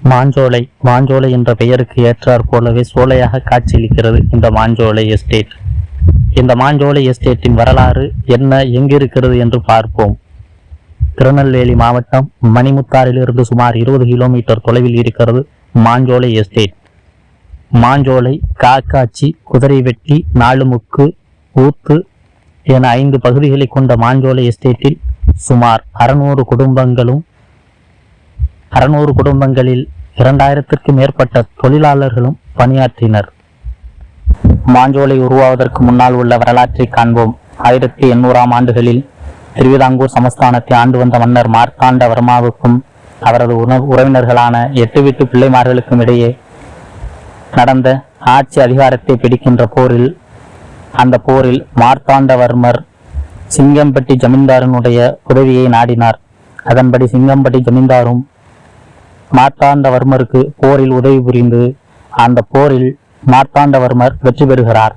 மாஞ்சோலை மாஞ்சோலை என்ற பெயருக்கு ஏற்றாற் போலவே சோலையாக காட்சியளிக்கிறது இந்த மாஞ்சோலை எஸ்டேட். இந்த மாஞ்சோலை எஸ்டேட்டின் வரலாறு என்ன எங்கிருக்கிறது என்று பார்ப்போம். திருநெல்வேலி மாவட்டம் மணிமுத்தாரிலிருந்து சுமார் இருபது கிலோமீட்டர் தொலைவில் இருக்கிறது மாஞ்சோலை எஸ்டேட். மாஞ்சோலை காக்காச்சி குதிரைவெட்டி நாலுமுக்கு ஊத்து என ஐந்து பகுதிகளை கொண்ட மாஞ்சோலை எஸ்டேட்டில் சுமார் அறுநூறு குடும்பங்களும் அறுநூறு குடும்பங்களில் இரண்டாயிரத்திற்கும் மேற்பட்ட தொழிலாளர்களும் பணியாற்றினர். மாஞ்சோலை உருவாவதற்கு முன்னால் உள்ள வரலாற்றை காண்போம். ஆயிரத்தி எண்ணூறாம் ஆண்டுகளில் திருவிதாங்கூர் சமஸ்தானத்தை ஆண்டு வந்த மன்னர் மார்த்தாண்டவர்மாவுக்கும் அவரது உறவினர்களான எட்டு வீட்டு பிள்ளைமார்களுக்கும் இடையே நடந்த ஆட்சி அதிகாரத்தை பிடிக்கின்ற போரில் அந்த போரில் மார்த்தாண்டவர்மர் சிங்கம்பட்டி ஜமீன்தாரனுடைய உதவியை நாடினார். அதன்படி சிங்கம்பட்டி ஜமீன்தாரும் மார்த்தாண்டவர்மருக்கு போரில் உதவி புரிந்து அந்த போரில் மார்த்தாண்டவர்மர் வெற்றி பெறுகிறார்.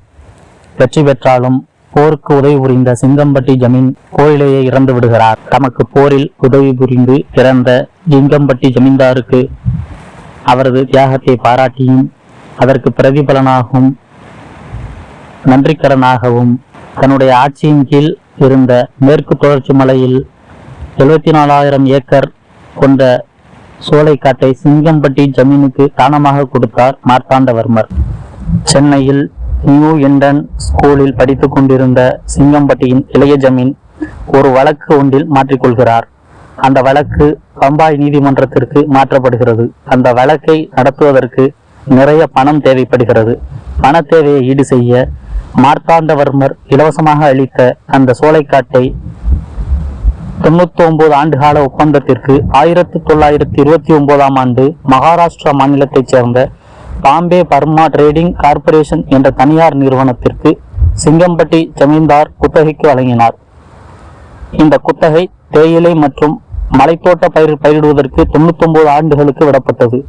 வெற்றி பெற்றாலும் போருக்கு உதவி புரிந்த சிங்கம்பட்டி ஜமீன் போரிலேயே இறந்து விடுகிறார். தமக்கு போரில் உதவி புரிந்து இறந்த சிங்கம்பட்டி ஜமீன்தாருக்கு அவரது தியாகத்தை பாராட்டியும் அதற்கு பிரதிபலனாகவும் நன்றிக்கடனாகவும் தன்னுடைய ஆட்சியின் கீழ் இருந்த மேற்கு தொடர்ச்சி மலையில் எழுபத்தி நாலாயிரம் ஏக்கர் கொண்ட சோலைக்காட்டை சிங்கம்பட்டி ஜமீனுக்கு தானமாக கொடுத்தார் மார்த்தாண்டவர்மர். சென்னையில் நியூ இண்டன் ஸ்கூலில் படித்துக் கொண்டிருந்த சிங்கம்பட்டியின் இளைய ஜமீன் ஒரு வழக்கு ஒன்றில் மாற்றிக்கொள்கிறார். அந்த வழக்கு பம்பாய் நீதிமன்றத்திற்கு மாற்றப்படுகிறது. அந்த வழக்கை நடத்துவதற்கு நிறைய பணம் தேவைப்படுகிறது. பண தேவையை ஈடு செய்ய மார்த்தாண்டவர்மர் இலவசமாக அளித்த அந்த சோலைக்காட்டை தொண்ணூத்தி ஒன்பது ஆண்டுகால ஒப்பந்தத்திற்கு ஆயிரத்தி தொள்ளாயிரத்தி இருபத்தி ஒன்பதாம் ஆண்டு மகாராஷ்டிரா மாநிலத்தைச் சேர்ந்த பாம்பே பர்மா ட்ரேடிங் கார்ப்பரேஷன் என்ற தனியார் நிறுவனத்திற்கு சிங்கம்பட்டி ஜமீன்தார் குத்தகைக்கு வழங்கினார். இந்த குத்தகை தேயிலை மற்றும் மலைத்தோட்ட பயிர் பயிரிடுவதற்கு தொண்ணூத்தி ஒன்பது ஆண்டுகளுக்கு விடப்பட்டது.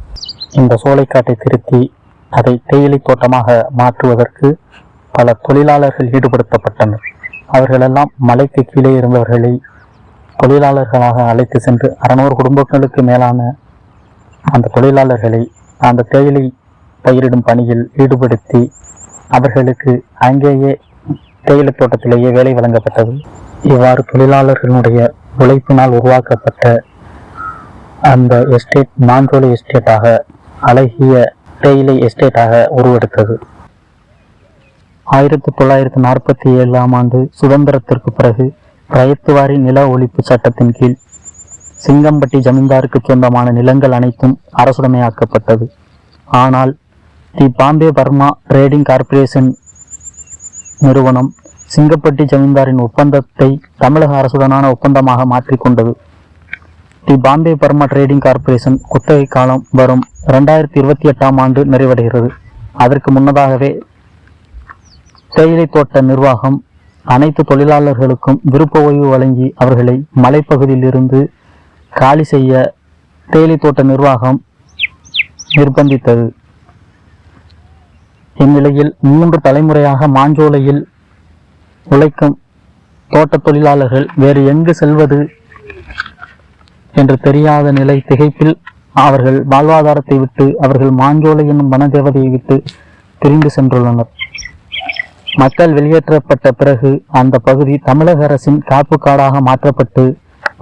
இந்த சோலைக்காட்டை திருத்தி அதை தேயிலை தோட்டமாக மாற்றுவதற்கு பல தொழிலாளர்கள் ஈடுபடுத்தப்பட்டனர். அவர்களெல்லாம் மலைக்கு கீழே இருந்தவர்களை தொழிலாளர்களாக அழைத்து சென்று அறநூறு குடும்பங்களுக்கு மேலான அந்த தொழிலாளர்களை அந்த தேயிலை பயிரிடும் பணியில் ஈடுபடுத்தி அவர்களுக்கு அங்கேயே தேயிலை தோட்டத்திலேயே வேலை வழங்கப்பட்டது. இவ்வாறு தொழிலாளர்களுடைய உழைப்பினால் உருவாக்கப்பட்ட அந்த எஸ்டேட் மாஞ்சோலை எஸ்டேட்டாக அழகிய தேயிலை எஸ்டேட்டாக உருவெடுத்தது. ஆயிரத்தி தொள்ளாயிரத்தி நாற்பத்தி ஏழாம் ஆண்டு சுதந்திரத்திற்கு பிறகு ரயத்துவாரி நில ஒழிப்பு சட்டத்தின் கீழ் சிங்கம்பட்டி ஜமீன்தாருக்கு சொந்தமான நிலங்கள் அனைத்தும் அரசுடைமையாக்கப்பட்டது. ஆனால் the Bombay Burma trading corporation நிறுவனம் சிங்கப்பட்டி ஜமீன்தாரின் ஒப்பந்தத்தை தமிழக அரசுடனான ஒப்பந்தமாக மாற்றிக்கொண்டது. The Bombay Burma trading corporation குத்தகை காலம் வரும் இரண்டாயிரத்தி இருபத்தி எட்டாம் ஆண்டு நிறைவடைகிறது. அதற்கு முன்னதாகவே தேயிலை தோட்ட நிர்வாகம் அனைத்து தொழிலாளர்களுக்கும் விருப்ப ஓய்வு வழங்கி அவர்களை மலைப்பகுதியிலிருந்து காலி செய்ய தேயிலை தோட்ட நிர்வாகம் நிர்பந்தித்தது. இந்நிலையில் மூன்று தலைமுறையாக மாஞ்சோலையில் உழைக்கும் தோட்ட தொழிலாளர்கள் வேறு எங்கு செல்வது என்று தெரியாத நிலை திகைப்பில் அவர்கள் வாழ்வாதாரத்தை விட்டு அவர்கள் மாஞ்சோலை என்னும் வனதேவதையை விட்டு பிரிந்து சென்றுள்ளனர். மக்கள் வெளியேற்றப்பட்ட பிறகு அந்த பகுதி தமிழக அரசின் காப்பு காடாக மாற்றப்பட்டு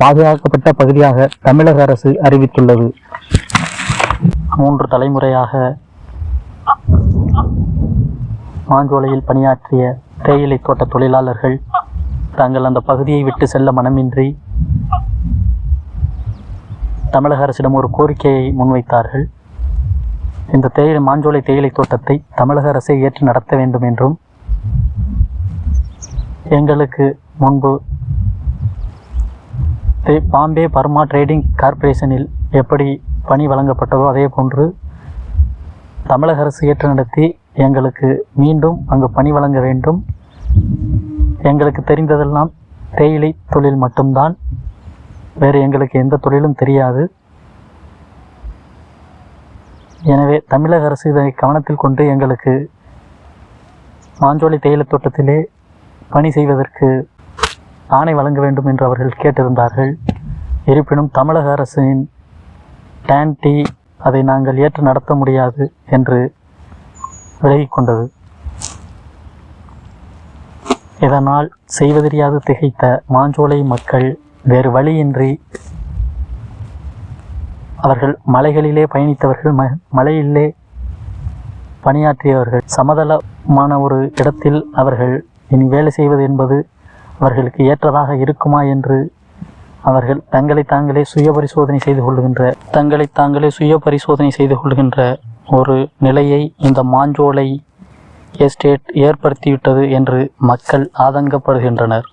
பாதுகாக்கப்பட்ட பகுதியாக தமிழக அரசு அறிவித்துள்ளது. மூன்று தலைமுறையாக மாஞ்சோலையில் பணியாற்றிய தேயிலை தோட்ட தொழிலாளர்கள் தாங்கள் அந்த பகுதியை விட்டு செல்ல மனமின்றி தமிழக அரசிடம் ஒரு கோரிக்கையை முன்வைத்தார்கள். இந்த தேயிலை மாஞ்சோலை தேயிலை தோட்டத்தை தமிழக அரசே ஏற்று நடத்த வேண்டும் என்றும் எங்களுக்கு முன்பு பாம்பே பர்மா ட்ரேடிங் கார்ப்பரேஷனில் எப்படி பணி வழங்கப்பட்டதோ அதே போன்று தமிழக அரசு ஏற்று நடத்தி எங்களுக்கு மீண்டும் அங்கு பணி வழங்க வேண்டும். எங்களுக்கு தெரிந்ததெல்லாம் தேயிலை தொழில் மட்டும்தான். வேறு எங்களுக்கு எந்த தொழிலும் தெரியாது. எனவே தமிழக அரசு இதனை கவனத்தில் கொண்டு எங்களுக்கு மாஞ்சோலை தேயிலை தோட்டத்திலே பணி செய்வதற்கு ஆணை வழங்க வேண்டும் என்று அவர்கள் கேட்டிருந்தார்கள். இருப்பினும் தமிழக அரசின் டேன்டி அதை நாங்கள் ஏற்று நடத்த முடியாது என்று விலகி கொண்டது இதனால் செய்வதறியாது திகைத்த மாஞ்சோலை மக்கள் வேறு வழியின்றி அவர்கள் மலைகளிலே பயணித்தவர்கள் ம மலையிலே பணியாற்றியவர்கள். சமதளமான ஒரு இடத்தில் அவர்கள் இனி வேலை செய்வது என்பது அவர்களுக்கு ஏற்றதாக இருக்குமா என்று அவர்கள் தங்களை தாங்களே சுய பரிசோதனை செய்து கொள்கின்ற தங்களை தாங்களே சுய பரிசோதனை செய்து கொள்கின்ற ஒரு நிலையை இந்த மாஞ்சோலை எஸ்டேட் ஏற்படுத்திவிட்டது என்று மக்கள் ஆதங்கப்படுகின்றனர்.